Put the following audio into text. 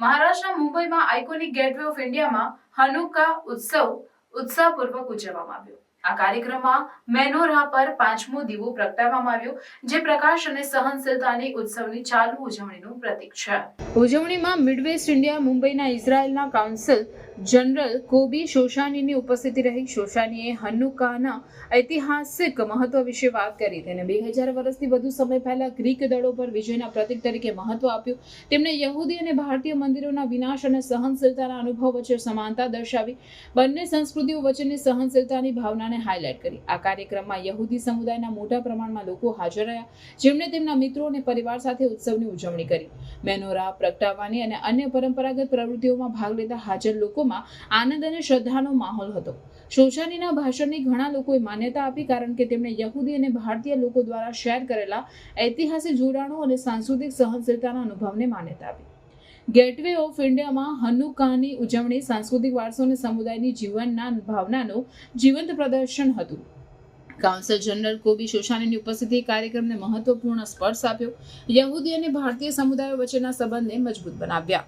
મહારાષ્ટ્રના મુંબઈમાં iconic gateway of ઇન્ડિયામાં હનુકા ઉત્સવ ઉત્સાહપૂર્વક ઉજવવામાં આવ્યો. આ કાર્યક્રમમાં મેનોરા પર પાંચમો દીવો પ્રગટાવવામાં આવ્યો, જે પ્રકાશ અને સહનશીલતાની ઉત્સવની ચાલુ ઉજવણીનું પ્રતીક છે. ઉજવણીમાં મિડવેસ્ટ ઇન્ડિયા મુંબઈના ઇઝરાયલના કાઉન્સિલ જનરલ કોબી શોશાનીની ઉપસ્થિતિ રહી. શોશાનીએ હનુકાના ઐતિહાસિક મહત્વ વિશે વાત કરી તેને બે હજાર વર્ષથી વધુ સમય પહેલા ગ્રીક દળો પર વિજયના પ્રતીક તરીકે મહત્વ આપ્યું. તેમણે યહૂદી અને ભારતીય મંદિરોના વિનાશ અને સહનશીલતાના અનુભવ વચ્ચે સમાનતા દર્શાવી. બંને સંસ્કૃતિઓ વચ્ચેની સહનશીલતાની ભાવનાને હાઇલાઇટ કરી. આ કાર્યક્રમમાં યહૂદી સમુદાયના મોટા પ્રમાણમાં લોકો હાજર રહ્યા. જેમણે તેમના મિત્રો અને પરિવાર સાથે ઉત્સવની ઉજવણી કરી. મેનોરા પ્રગટાવવાની અને અન્ય પરંપરાગત પ્રવૃત્તિઓમાં ભાગ લેતા હાજર લોકોમાં આનંદ અને શ્રદ્ધાનો માહોલ હતો. શોશાનીના ભાષણની ઘણા લોકોએ માન્યતા આપી કારણ કે તેમણે યહૂદી અને ભારતીય લોકો દ્વારા શેર કરેલા ઐતિહાસિક જોડાણો અને સાંસ્કૃતિક સહનશીલતાના અનુભવને માન્યતા આપી. ગેટવે ઓફ ઇન્ડિયામાં હનુકાની ઉજવણી સાંસ્કૃતિક વારસો અને સમુદાયની જીવનના ભાવનાનું જીવંત પ્રદર્શન હતું. કાઉન્સિલ જનરલ કોબી શોશાનીની ઉપસ્થિતિ કાર્યક્રમને મહત્વપૂર્ણ સ્પર્શ આપ્યો. યહૂદી અને ભારતીય સમુદાયો વચ્ચેના સંબંધને મજબૂત બનાવ્યા.